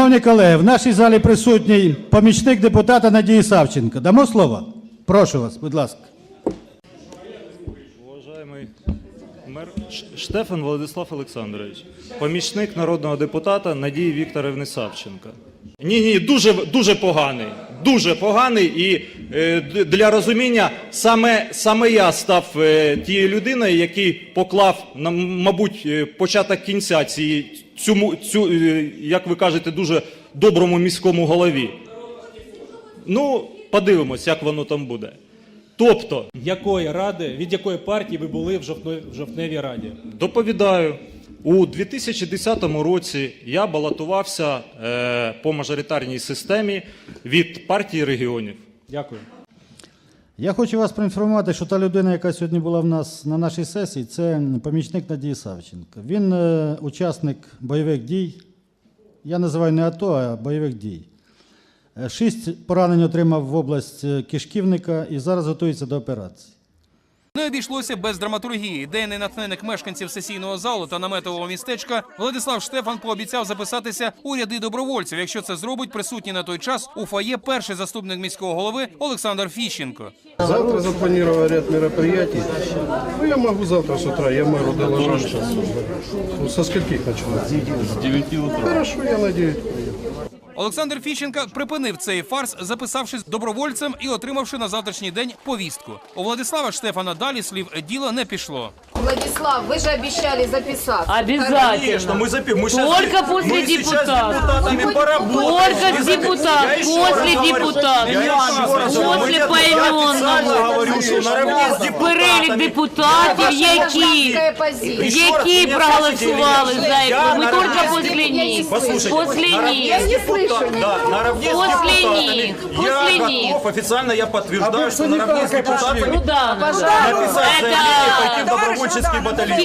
Шановні колеги, в нашій залі присутній помічник депутата Надії Савченко. Дамо слово? Прошу вас, будь ласка. Уважаемый Штефан Владислав Олександрович, помічник народного депутата Надії Вікторівни Савченка. Ні, ні, дуже, дуже поганий. Дуже поганий. І е, для розуміння, саме, саме я став е, тією людиною, який поклав, на, мабуть, е, початок кінця цієї, цьому, цю, е, як ви кажете, дуже доброму міському голові. Ну, подивимось, як воно там буде. Тобто, Якої ради, від якої партії ви були в жовтневій, в жовтневій раді? Доповідаю. У 2010 році я балотувався е, по мажоритарній системі від партії регіонів. Дякую. Я хочу вас проінформувати, що та людина, яка сьогодні була в нас на нашій сесії, це помічник Надії Савченко. Він е, учасник бойових дій. Я називаю не АТО, а бойових дій. Е, Шість поранень отримав в область е, кишківника і зараз готується до операції. Не обійшлося без драматургії. Денний натхненник мешканців сесійного залу та наметового містечка Владислав Штефан пообіцяв записатися у ряди добровольців, якщо це зробить присутній на той час у фоє перший заступник міського голови Олександр Фіщенко. Завтра запланирован ряд мероприятий. Ну, я могу завтра с утра, я мэру доложу. Ну, со скольких начинать? С 9 утра. Хорошо, я на 9 приеду. Олександр Фіщенка припинив цей фарс, записавшись добровольцем і отримавши на завтрашній день повістку. У Владислава Штефана далі слів діло не пішло. Владислав, вы же обещали записаться. Обязательно. мы запи- мы щас- Только после мы сейчас депутата. депутатами поработаем. Только депутат, Я еще после раз говорю, депутата, я еще раз говорю, после я официально поименного. говорю, що наравне з Перелік депутатами. депутатів, які, Гражданская позиция. Еще раз, які вы меня проголосували слышите? за Я це. Ми наравне тільки з після Я не них. Послушайте, После наравне Да, наравне с После депутатами. них, Я после них. готов, официально я подтверждаю, что наравне с депутатами Ну да, ну написать заявление и пойти в добровольческий батальон.